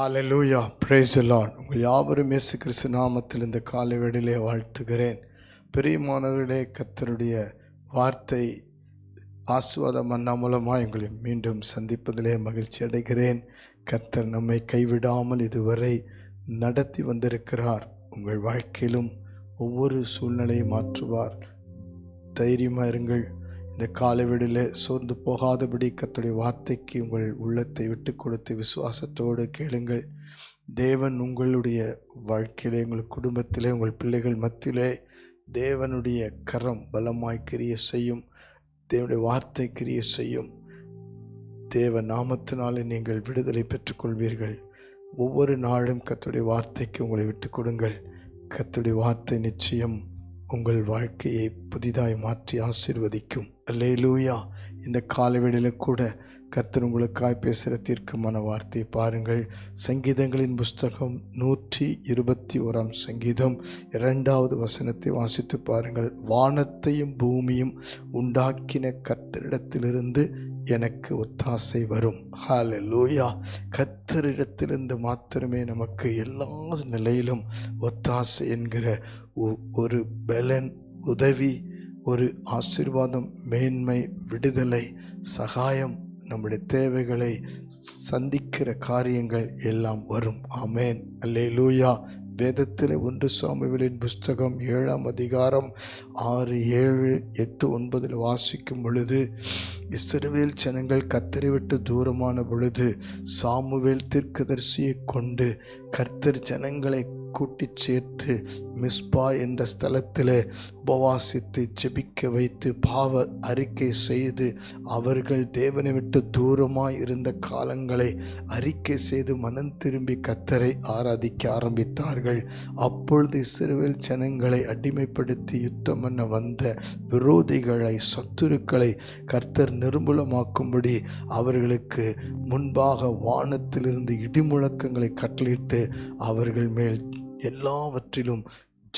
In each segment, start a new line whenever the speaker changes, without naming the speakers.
Hallelujah brace Lord உங்கள் யாவரும் இயேசு கிறிஸ்து நாமத்தில் இந்த காலை வேளையிலே வாழ்த்துகிறேன். பிரியமானவர்களே கர்த்தருடைய வார்த்தை ஆசுவாதம் அண்ணா மூலமாக உங்களை மீண்டும் சந்திப்பதிலே மகிழ்ச்சி அடைகிறேன். கர்த்தர் நம்மை கைவிடாமல் இதுவரை நடத்தி வந்திருக்கிறார். உங்கள் வாழ்க்கையிலும் ஒவ்வொரு சூழ்நிலையை மாற்றுவார். தைரியமாக இருங்கள். இந்த காலை சோர்ந்து போகாதபடி கத்துடைய வார்த்தைக்கு உங்கள் உள்ளத்தை விட்டு கொடுத்து விசுவாசத்தோடு கேளுங்கள். தேவன் உங்களுடைய வாழ்க்கையிலே உங்கள் குடும்பத்திலே உங்கள் பிள்ளைகள் மத்தியிலே தேவனுடைய கரம் பலமாய் கிரிய செய்யும். தேவனுடைய வார்த்தை கிரிய செய்யும். தேவ நாமத்தினாலே நீங்கள் விடுதலை பெற்றுக்கொள்வீர்கள். ஒவ்வொரு நாளும் கத்துடைய வார்த்தைக்கு உங்களை விட்டு கொடுங்கள். கத்துடைய வார்த்தை நிச்சயம் உங்கள் வாழ்க்கையை புதிதாய் மாற்றி ஆசீர்வதிக்கும். அல்லேலூயா. இந்த காலவெளியில் கூட கர்த்தர் உங்களுக்காய் பேசுகிற தீர்க்கமான வார்த்தையை பாருங்கள். சங்கீதங்களின் புஸ்தகம் நூற்றி இருபத்தி ஓராம் சங்கீதம் இரண்டாவது வசனத்தை வாசித்து பாருங்கள். வானத்தையும் பூமியும் உண்டாக்கின கர்த்தரிடத்திலிருந்து எனக்கு ஒத்தாசை வரும். ஹால லூயா கத்தரிடத்திலிருந்து மாத்திரமே நமக்கு எல்லா நிலையிலும் ஒத்தாசை என்கிற ஒ- ஒரு பலன் உதவி ஒரு ஆசீர்வாதம் மேன்மை விடுதலை சகாயம் நம்முடைய தேவைகளை சந்திக்கிற காரியங்கள் எல்லாம் வரும். ஆமேன். அல்லேலூயா வேதத்தில் ஒன்று சாமுவேலின் புஸ்தகம் ஏழாம் அதிகாரம் ஆறு ஏழு எட்டு ஒன்பதில் வாசிக்கும் பொழுது இஸ்ரவேல் ஜனங்கள் கத்தரை விட்டு தூரமான பொழுது சாமுவேல் தீர்க்கதரிசியை கொண்டு கர்த்தர் ஜனங்களை கூட்டி சேர்த்து மிஸ்பா என்ற ஸ்தலத்தில் உபவாசித்து ஜெபிக்க வைத்து பாவ அறிக்கை செய்து அவர்கள் தேவனை விட்டு தூரமாய் இருந்த காலங்களை அறிக்கை செய்து மனம் திரும்பி கத்தரை ஆராதிக்க ஆரம்பித்தார்கள். அப்பொழுது சிறுவில் ஜனங்களை அடிமைப்படுத்தி யுத்தம் பண்ண வந்த விரோதிகளை சத்துருக்களை கர்த்தர் நிர்மூலமாக்கும்படி அவர்களுக்கு முன்பாக வானத்திலிருந்து இடிமுழக்கங்களை கட்டளிட்டு அவர்கள் மேல் எல்லாவற்றிலும்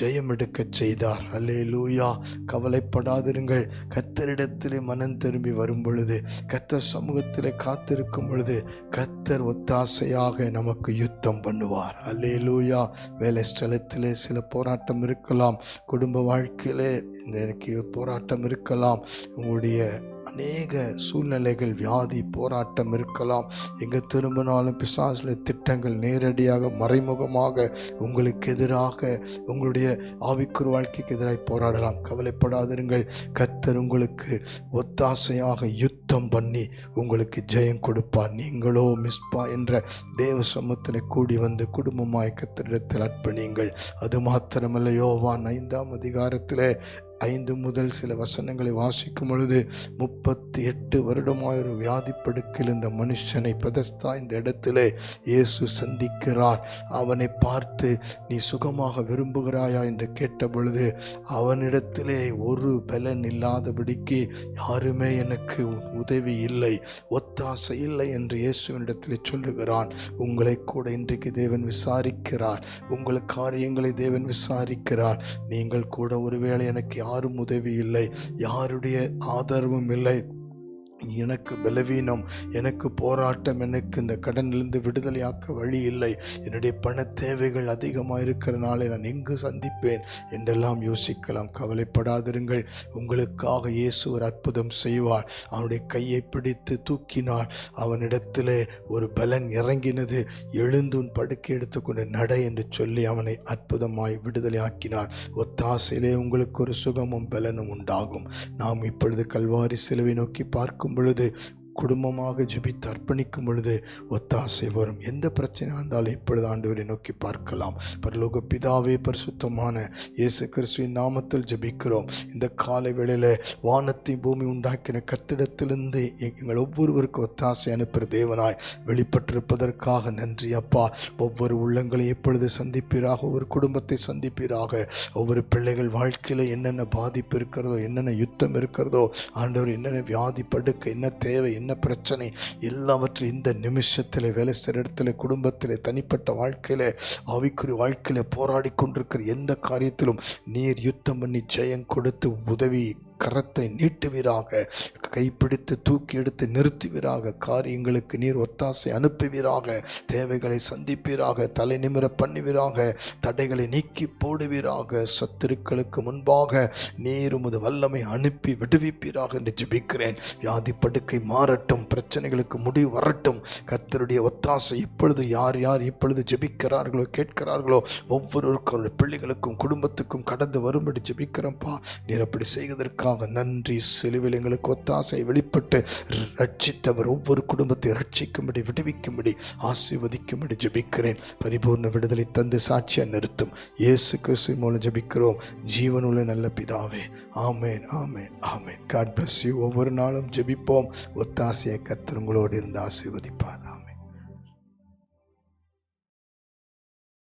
ஜெயம் எடுக்கச் செய்தார். அல்லே லூயா கவலைப்படாதிருங்கள். கத்தரிடத்திலே மனம் திரும்பி வரும் பொழுது கத்தர் சமூகத்திலே காத்திருக்கும் பொழுது கத்தர் ஒத்தாசையாக நமக்கு யுத்தம் பண்ணுவார். அல்லே லூயா வேலை ஸ்தலத்திலே சில போராட்டம் இருக்கலாம். குடும்ப வாழ்க்கையிலே இன்றைக்கு போராட்டம் இருக்கலாம். உங்களுடைய அநேக சூழ்நிலைகள் வியாதி போராட்டம் இருக்கலாம். எங்கே திரும்பினாலும் பிசாசில திட்டங்கள் நேரடியாக மறைமுகமாக உங்களுக்கு எதிராக உங்களுடைய ஆவிக்குறு வாழ்க்கைக்கு எதிராக போராடலாம். கவலைப்படாதிருங்கள். கத்தர் உங்களுக்கு ஒத்தாசையாக யுத்தம் பண்ணி உங்களுக்கு ஜெயம் கொடுப்பார். நீங்களோ மிஸ்பா என்ற தேவ சமூகத்தில் கூடி வந்து குடும்பமாய் கத்தரிடத்தில் அர்ப்பணியுங்கள். அது மாத்திரமல்ல யோவான் ஐந்தாம் அதிகாரத்தில் ஐந்து முதல் சில வசனங்களை வாசிக்கும் பொழுது முப்பத்தி எட்டு வருடமாக ஒரு வியாதி இந்த மனுஷனை பெதஸ்தா இந்த இடத்திலே இயேசு சந்திக்கிறார். அவனை பார்த்து நீ சுகமாக விரும்புகிறாயா? என்று கேட்ட பொழுது அவனிடத்திலே ஒரு பலன் இல்லாதபடிக்கு யாருமே எனக்கு உதவி இல்லை ஒத்தாசை இல்லை என்று இயேசுவனிடத்தில் சொல்லுகிறான். உங்களை கூட இன்றைக்கு தேவன் விசாரிக்கிறார். உங்கள் காரியங்களை தேவன் விசாரிக்கிறார். நீங்கள் கூட ஒருவேளை எனக்கு யாரும் உதவி இல்லை. யாருடைய ஆதரவும் இல்லை. எனக்கு பலவீனம் எனக்கு போராட்டம் எனக்கு இந்த கடனிலிருந்து விடுதலையாக்க வழி இல்லை. என்னுடைய பண தேவைகள் அதிகமாக இருக்கிறனால நான் எங்கு சந்திப்பேன் என்றெல்லாம் யோசிக்கலாம். கவலைப்படாதிருங்கள். உங்களுக்காக இயேசு ஒரு அற்புதம் செய்வார். அவனுடைய கையை பிடித்து தூக்கினார். அவனிடத்திலே ஒரு பலன் இறங்கினது. எழுந்துன் படுக்கை எடுத்துக்கொண்டு நட என்று சொல்லி அவனை அற்புதமாய் விடுதலையாக்கினார். ஒத்தாசையிலே உங்களுக்கு ஒரு சுகமும் பலனும் உண்டாகும். நாம் இப்பொழுது கல்வாரி சிலுவை நோக்கி பார்க்கும் பொழுது குடும்பமாக ஜெபித்து அர்ப்பணிக்கும் பொழுது ஒத்தாசை வரும். எந்த பிரச்சனை வந்தாலும் இப்பொழுது ஆண்டவரை நோக்கி பார்க்கலாம். பரலோக பிதாவே பரிசுத்தமான இயேசு கிறிஸ்துவின் நாமத்தில் ஜெபிக்கிறோம். இந்த காலை வேளையில் வானத்தை பூமி உண்டாக்கின கத்திடத்திலிருந்து எங்கள் ஒவ்வொருவருக்கும் ஒத்தாசை அனுப்புகிற தேவனாய் வெளிப்பட்டிருப்பதற்காக நன்றி அப்பா. ஒவ்வொரு உள்ளங்களை எப்பொழுது சந்திப்பீராக ஒவ்வொரு குடும்பத்தை சந்திப்பீராக ஒவ்வொரு பிள்ளைகள் வாழ்க்கையில் என்னென்ன பாதிப்பு இருக்கிறதோ என்னென்ன யுத்தம் இருக்கிறதோ ஆண்டவர் என்னென்ன வியாதி படுக்க என்ன தேவை என்ன பிரச்சனை? எல்லாவற்றையும் இந்த நிமிஷத்தில் வேலை செய்கிற இடத்துல குடும்பத்தில் தனிப்பட்ட வாழ்க்கையில் ஆவிக்குறி வாழ்க்கையில் போராடி கொண்டிருக்கிற எந்த காரியத்திலும் நீர் யுத்தம் பண்ணி ஜெயம் கொடுத்து உதவி கரத்தை நீட்டுவீராக கைப்பிடித்து தூக்கி எடுத்து நிறுத்துவீராக காரியங்களுக்கு நீர் ஒத்தாசை அனுப்புவீராக தேவைகளை சந்திப்பீராக தலை நிமிர பண்ணுவீராக தடைகளை நீக்கி போடுவீராக சத்துருக்களுக்கு முன்பாக நீர் உமது வல்லமை அனுப்பி விடுவிப்பீராக என்று ஜெபிக்கிறேன். வியாதி படுக்கை மாறட்டும் பிரச்சனைகளுக்கு முடிவு வரட்டும். கர்த்தருடைய ஒத்தாசை இப்பொழுது யார் யார் இப்பொழுது ஜெபிக்கிறார்களோ கேட்கிறார்களோ ஒவ்வொருவருக்கும் பிள்ளைகளுக்கும் குடும்பத்துக்கும் கடந்து வரும்படி ஜெபிக்கிறோம்ப்பா. நீர் அப்படி செய்வதற்காக நன்றி சிலுவில் எங்களுக்கு ஒத்தாசை வெளிப்பட்டு ரட்சித்தவர் ஒவ்வொரு குடும்பத்தை ரட்சிக்கும்படி விடுவிக்கும்படி ஆசீர்வதிக்கும்படி ஜெபிக்கிறேன். பரிபூர்ண விடுதலை தந்து சாட்சியாக நிறுத்தும். இயேசு கிறிஸ்து மூலம் ஜெபிக்கிறோம். ஜீவனுள்ள நல்ல பிதாவே ஆமேன் ஆமேன் ஆமேன். காட் பிளஸ் யூ ஒவ்வொரு நாளும் ஜெபிப்போம். ஒத்தாசையை கர்த்தர் உங்களோடு இருந்து ஆசீர்வதிப்பார்